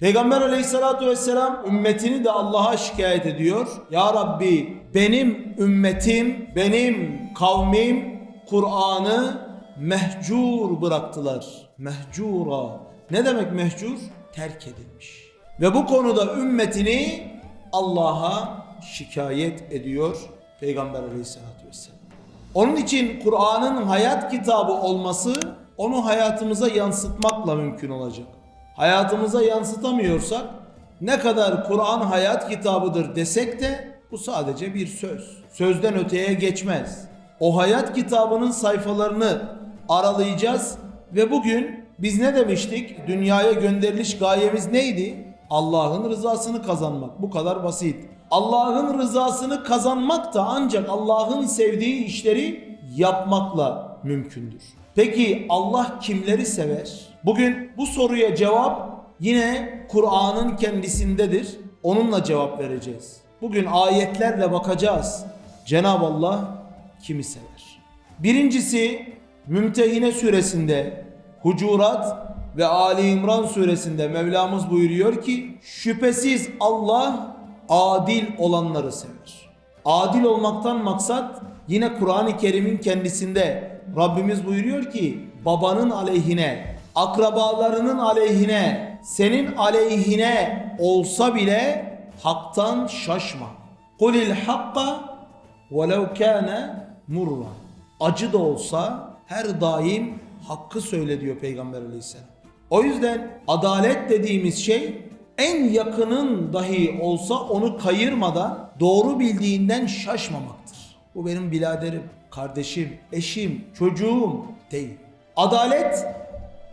Peygamber aleyhissalatu vesselam ümmetini de Allah'a şikayet ediyor. Ya Rabbi benim ümmetim, benim kavmim Kur'an'ı mehcur bıraktılar. Mehcura. Ne demek mehcur? Terk edilmiş. Ve bu konuda ümmetini Allah'a şikayet ediyor Peygamber aleyhissalatu vesselam. Onun için Kur'an'ın hayat kitabı olması onu hayatımıza yansıtmakla mümkün olacak. Hayatımıza yansıtamıyorsak ne kadar Kur'an hayat kitabıdır desek de bu sadece bir söz. Sözden öteye geçmez. O hayat kitabının sayfalarını aralayacağız ve bugün biz ne demiştik? Dünyaya gönderiliş gayemiz neydi? Allah'ın rızasını kazanmak. Bu kadar basit. Allah'ın rızasını kazanmak da ancak Allah'ın sevdiği işleri yapmakla mümkündür. Peki Allah kimleri sever? Bugün bu soruya cevap yine Kur'an'ın kendisindedir. Onunla cevap vereceğiz. Bugün ayetlerle bakacağız. Cenab-ı Allah kimi sever? Birincisi Mümtehine suresinde Hucurat ve Ali İmran suresinde Mevlamız buyuruyor ki şüphesiz Allah adil olanları sever. Adil olmaktan maksat yine Kur'an-ı Kerim'in kendisinde Rabbimiz buyuruyor ki babanın aleyhine, akrabalarının aleyhine, senin aleyhine olsa bile haktan şaşma. Kulil hakka velev kâne murra. Acı da olsa her daim hakkı söyle diyor Peygamber aleyhisselam. O yüzden adalet dediğimiz şey en yakının dahi olsa onu kayırmadan doğru bildiğinden şaşmamaktır. Bu benim biraderim, kardeşim, eşim, çocuğum değil. Adalet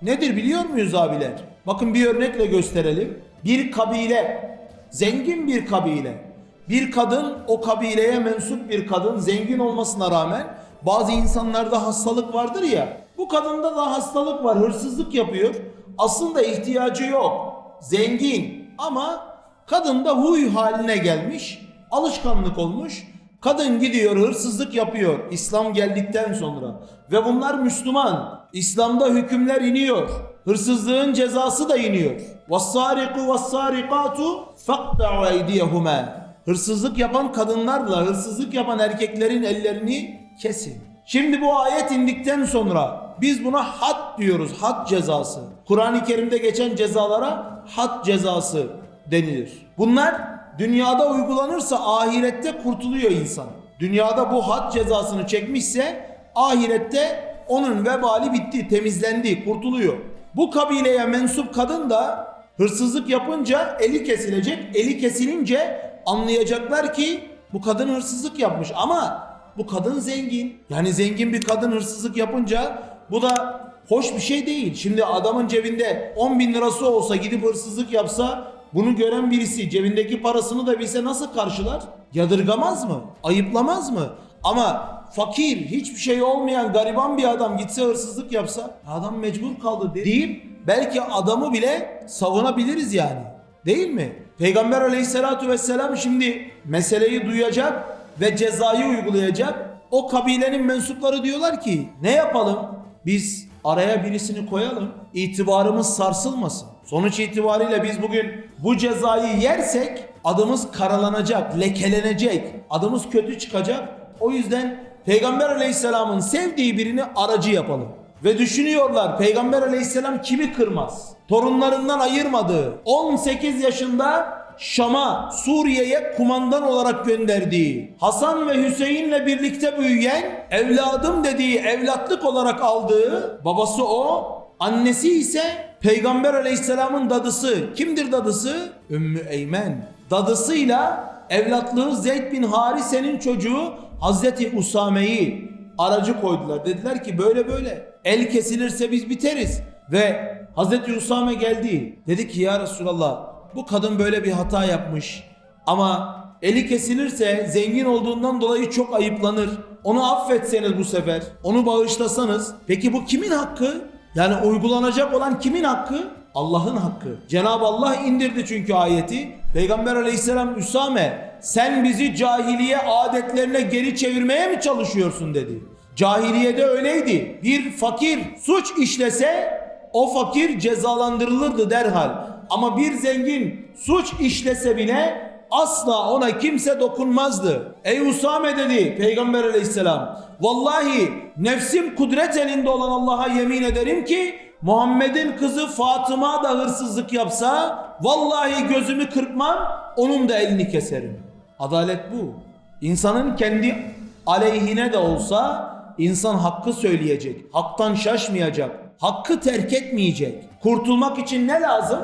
nedir biliyor muyuz abiler? Bakın bir örnekle gösterelim. Bir kabile, zengin bir kabile, bir kadın o kabileye mensup bir kadın zengin olmasına rağmen bazı insanlarda hastalık vardır ya. Bu kadında da hastalık var, hırsızlık yapıyor. Aslında ihtiyacı yok. Zengin ama kadında huy haline gelmiş, alışkanlık olmuş. Kadın gidiyor hırsızlık yapıyor İslam geldikten sonra ve bunlar Müslüman. İslam'da hükümler iniyor. Hırsızlığın cezası da iniyor. وَالسَّارِقُ وَالسَّارِقَاتُ فَقْتَعُوا اَيْدِيَهُمَا Hırsızlık yapan kadınlarla hırsızlık yapan erkeklerin ellerini kesin. Şimdi bu ayet indikten sonra biz buna had diyoruz. Had cezası. Kur'an-ı Kerim'de geçen cezalara had cezası denilir. Bunlar dünyada uygulanırsa ahirette kurtuluyor insan. Dünyada bu had cezasını çekmişse ahirette onun vebali bitti, temizlendi, kurtuluyor. Bu kabileye mensup kadın da hırsızlık yapınca eli kesilecek. Eli kesilince anlayacaklar ki bu kadın hırsızlık yapmış ama bu kadın zengin. Yani zengin bir kadın hırsızlık yapınca bu da hoş bir şey değil. Şimdi adamın cebinde 10 bin lirası olsa gidip hırsızlık yapsa bunu gören birisi cebindeki parasını da bilse nasıl karşılar? Yadırgamaz mı? Ayıplamaz mı? Ama fakir, hiçbir şey olmayan gariban bir adam gitse hırsızlık yapsa adam mecbur kaldı deyip belki adamı bile savunabiliriz yani. Değil mi? Peygamber aleyhissalatu vesselam şimdi meseleyi duyacak ve cezayı uygulayacak. O kabilenin mensupları diyorlar ki ne yapalım? Biz araya birisini koyalım. itibarımız sarsılmasın. Sonuç itibariyle biz bugün bu cezayı yersek adımız karalanacak, lekelenecek. Adımız kötü çıkacak. O yüzden Peygamber aleyhisselamın sevdiği birini aracı yapalım. Ve düşünüyorlar Peygamber aleyhisselam kimi kırmaz? Torunlarından ayırmadığı 18 yaşında Şam'a, Suriye'ye kumandan olarak gönderdiği, Hasan ve Hüseyin'le birlikte büyüyen, evladım dediği, evlatlık olarak aldığı, babası o, annesi ise Peygamber aleyhisselamın dadısı. Kimdir dadısı? Ümmü Eymen. Dadısıyla evlatlığı Zeyd bin Harise'nin çocuğu Hazreti Usame'yi aracı koydular. Dediler ki böyle böyle el kesilirse biz biteriz. Ve Hazreti Usame geldi. Dedi ki ya Resulallah bu kadın böyle bir hata yapmış. Ama eli kesilirse zengin olduğundan dolayı çok ayıplanır. Onu affetseniz bu sefer. Onu bağışlasanız. Peki bu kimin hakkı? Yani uygulanacak olan kimin hakkı? Allah'ın hakkı. Cenab-ı Allah indirdi çünkü ayeti. Peygamber aleyhisselam Üsame sen bizi cahiliye adetlerine geri çevirmeye mi çalışıyorsun dedi. Cahiliyede öyleydi. Bir fakir suç işlese o fakir cezalandırılırdı derhal. Ama bir zengin suç işlese bile asla ona kimse dokunmazdı. Ey Usame dedi Peygamber aleyhisselam. Vallahi nefsim kudret elinde olan Allah'a yemin ederim ki Muhammed'in kızı Fatıma da hırsızlık yapsa vallahi gözümü kırpmam onun da elini keserim. Adalet bu. İnsanın kendi aleyhine de olsa insan hakkı söyleyecek. Haktan şaşmayacak. Hakkı terk etmeyecek. Kurtulmak için ne lazım?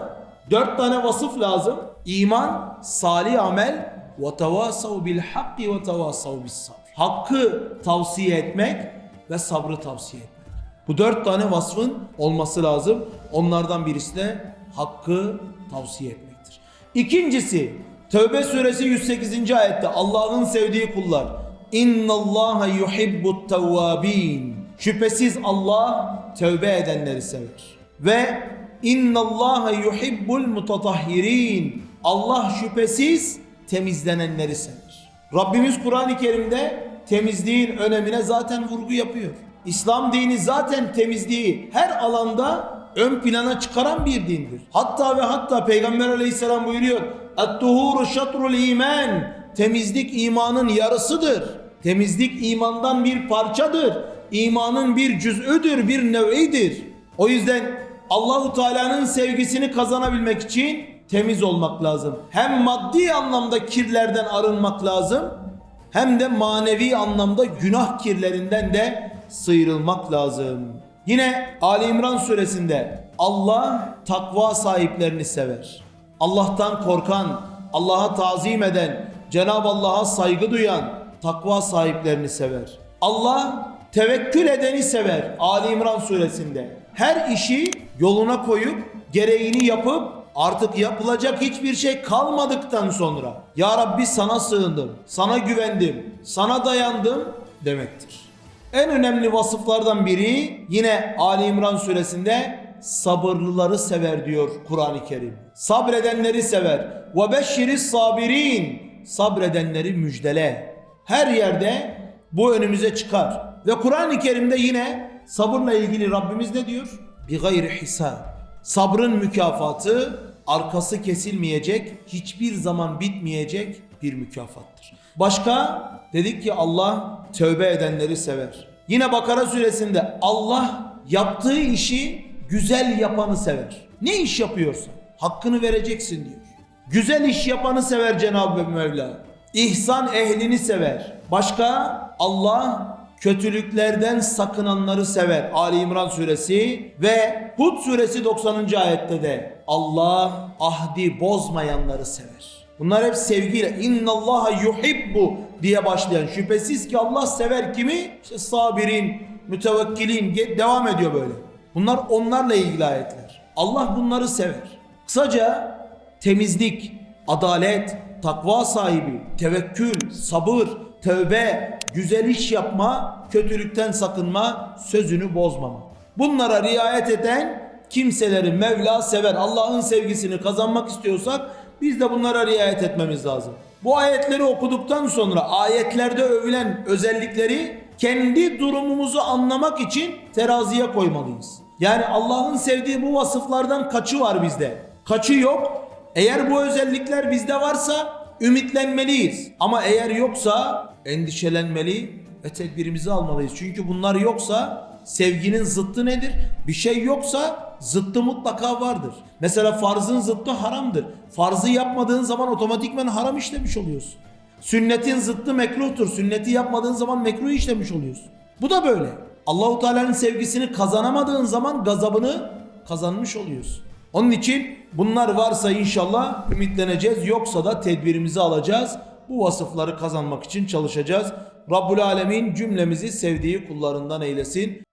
Dört tane vasıf lazım. İman, salih amel, ve tevasav bil hakki ve tevasav bis sabr. Hakkı tavsiye etmek ve sabrı tavsiye etmek. Bu dört tane vasfın olması lazım. Onlardan birisi de hakkı tavsiye etmektir. İkincisi Tevbe suresi 108. ayette Allah'ın sevdiği kullar. İnna Allaha yuhibbut tevvabin. Şüphesiz Allah tövbe edenleri sever. Ve inna Allaha yuhibbul mutatahhirin. Allah şüphesiz temizlenenleri sever. Rabbimiz Kur'an-ı Kerim'de temizliğin önemine zaten vurgu yapıyor. İslam dini zaten temizliği her alanda ön plana çıkaran bir dindir. Hatta ve hatta Peygamber aleyhisselam buyuruyor. Et-tuhuru şatrul iman. Temizlik imanın yarısıdır. Temizlik imandan bir parçadır. İmanın bir cüz'üdür, bir nev'idir. O yüzden Allahu Teala'nın sevgisini kazanabilmek için temiz olmak lazım. Hem maddi anlamda kirlerden arınmak lazım, hem de manevi anlamda günah kirlerinden de sıyrılmak lazım. Yine Ali İmran suresinde Allah takva sahiplerini sever. Allah'tan korkan, Allah'a tazim eden, Cenab-ı Allah'a saygı duyan takva sahiplerini sever. Allah tevekkül edeni sever. Ali İmran suresinde. Her işi yoluna koyup gereğini yapıp artık yapılacak hiçbir şey kalmadıktan sonra Ya Rabbi sana sığındım, sana güvendim, sana dayandım demektir. En önemli vasıflardan biri yine Ali İmran suresinde sabırlıları sever diyor Kur'an-ı Kerim. Sabredenleri sever. Ve beşşiris sabirin. Sabredenleri müjdele. Her yerde bu önümüze çıkar. Ve Kur'an-ı Kerim'de yine sabırla ilgili Rabbimiz ne diyor? Bir gayri hisab. Sabrın mükafatı arkası kesilmeyecek, hiçbir zaman bitmeyecek bir mükafattır. Başka dedik ki Allah tövbe edenleri sever. Yine Bakara suresinde Allah yaptığı işi güzel yapanı sever. Ne iş yapıyorsan hakkını vereceksin diyor. Güzel iş yapanı sever Cenab-ı Mevla. İhsan ehlini sever. Başka Allah kötülüklerden sakınanları sever. Ali İmran suresi ve Hud suresi 90. ayette de Allah ahdi bozmayanları sever. Bunlar hep sevgiyle innallaha yuhibbu diye başlayan şüphesiz ki Allah sever kimi? İşte sabirin, mütevekkilin devam ediyor böyle. Bunlar onlarla ilgili ayetler. Allah bunları sever. Kısaca temizlik, adalet, takva sahibi, tevekkül, sabır, tövbe, güzel iş yapma, kötülükten sakınma, sözünü bozmama. Bunlara riayet eden kimseleri Mevla sever. Allah'ın sevgisini kazanmak istiyorsak biz de bunlara riayet etmemiz lazım. Bu ayetleri okuduktan sonra ayetlerde övülen özellikleri kendi durumumuzu anlamak için teraziye koymalıyız. Yani Allah'ın sevdiği bu vasıflardan kaçı var bizde? Kaçı yok? Eğer bu özellikler bizde varsa ümitlenmeliyiz. Ama eğer yoksa endişelenmeli ve tedbirimizi almalıyız. Çünkü bunlar yoksa sevginin zıttı nedir? Bir şey yoksa zıttı mutlaka vardır. Mesela farzın zıttı haramdır. Farzı yapmadığın zaman otomatikmen haram işlemiş oluyorsun. Sünnetin zıttı mekruhtur. Sünneti yapmadığın zaman mekruh işlemiş oluyorsun. Bu da böyle. Allahu Teala'nın sevgisini kazanamadığın zaman gazabını kazanmış oluyorsun. Onun için bunlar varsa inşallah ümitleneceğiz. Yoksa da tedbirimizi alacağız. Bu vasıfları kazanmak için çalışacağız. Rabbul Alemin cümlemizi sevdiği kullarından eylesin.